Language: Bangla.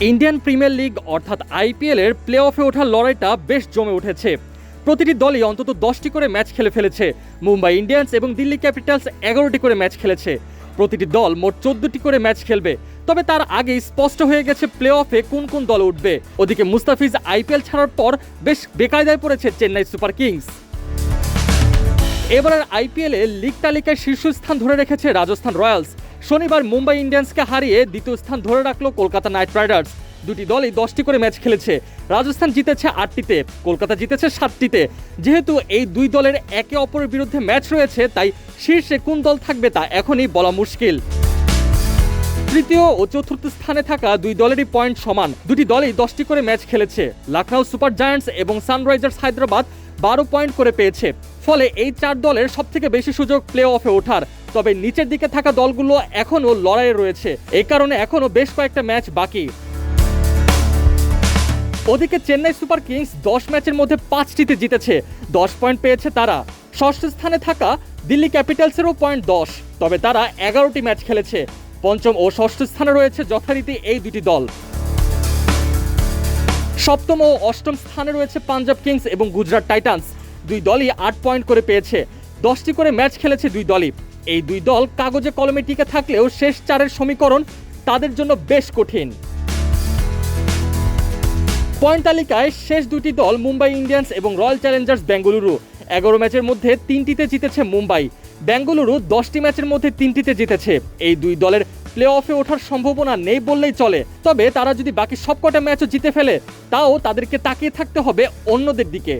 ইন্ডিয়ান প্রিমিয়ার লিগ অর্থাৎ আইপিএল এর প্লে অফে ওঠার লড়াইটা বেশ জমে উঠেছে। প্রতিটি দলই অন্তত দশটি করে ম্যাচ খেলে ফেলেছে। মুম্বাই ইন্ডিয়ান্স এবং দিল্লি ক্যাপিটালস এগারোটি করে ম্যাচ খেলেছে। প্রতিটি দল মোট চোদ্দটি করে ম্যাচ খেলবে। তবে তার আগেই স্পষ্ট হয়ে গেছে প্লে অফে কোন কোন দল উঠবে। ওদিকে মুস্তাফিজ আইপিএল ছাড়ার পর বেশ বেকায়দায় পড়েছে চেন্নাই সুপার কিংস। এবারের আইপিএলে লিগ তালিকায় শীর্ষস্থান ধরে রেখেছে রাজস্থান রয়্যালস। শনিবার মুম্বাই ইন্ডিয়ান্সকে হারিয়ে দ্বিতীয় স্থান ধরে রাখল কলকাতা নাইট রাইডার্স। দুটি দলই দশটি করে ম্যাচ খেলেছে। রাজস্থান জিতেছে আটটিতে, কলকাতা জিতেছে সাতটিতে। যেহেতু এই দুই দলের একে অপরের বিরুদ্ধে ম্যাচ রয়েছে, তাই শীর্ষে কোন দল থাকবে তা এখনই বলা মুশকিল। তৃতীয় ও চতুর্থ স্থানে থাকা দুই দলেরই পয়েন্ট সমান। দুটি দলই দশটি করে ম্যাচ খেলেছে। লখনৌ সুপার জায়ান্টস এবং সানরাইজার্স হায়দ্রাবাদ বারো পয়েন্ট করে পেয়েছে। ফলে এই চার দলের সবথেকে বেশি সুযোগ প্লে অফে ওঠার। তবে নিচের দিকে থাকা দলগুলো এখনও লড়াইয়ে রয়েছে। এই কারণে এখনও বেশ কয়েকটা ম্যাচ বাকি। ওদিকে চেন্নাই সুপার কিংস দশ ম্যাচের মধ্যে পাঁচটিতে জিতেছে। দশ পয়েন্ট পেয়েছে তারা। ষষ্ঠ স্থানে থাকা দিল্লি ক্যাপিটালসেরও পয়েন্ট দশ। তবে তারা এগারোটি ম্যাচ খেলেছে। পঞ্চম ও ষষ্ঠ স্থানে রয়েছে যথারীতি এই দুটি দল। সপ্তম ও অষ্টম স্থানে রয়েছে পাঞ্জাব কিংস এবং গুজরাট টাইটান্স। দুই দলই আট পয়েন্ট করে পেয়েছে। দশটি করে ম্যাচ খেলেছে দুই দলই। এই দুই দল কাগজে কলমে টিকে থাকলেও শেষ চারের সমীকরণ তাদের জন্য বেশ কঠিন। পয়েন্ট তালিকায় শেষ দুটি দল মুম্বাই ইন্ডিয়ান্স এবং রয়্যাল চ্যালেঞ্জার্স বেঙ্গালুরু। এগারো ম্যাচের মধ্যে তিনটিতে জিতেছে মুম্বাই। বেঙ্গালুরু দশটি ম্যাচের মধ্যে তিনটিতে জিতেছে। এই দুই দলের প্লে অফে ওঠার সম্ভাবনা নেই বললেই চলে। তবে তারা যদি বাকি সবকটা ম্যাচও জিতে ফেলে, তাও তাদেরকে তাকিয়ে থাকতে হবে অন্যদের দিকে।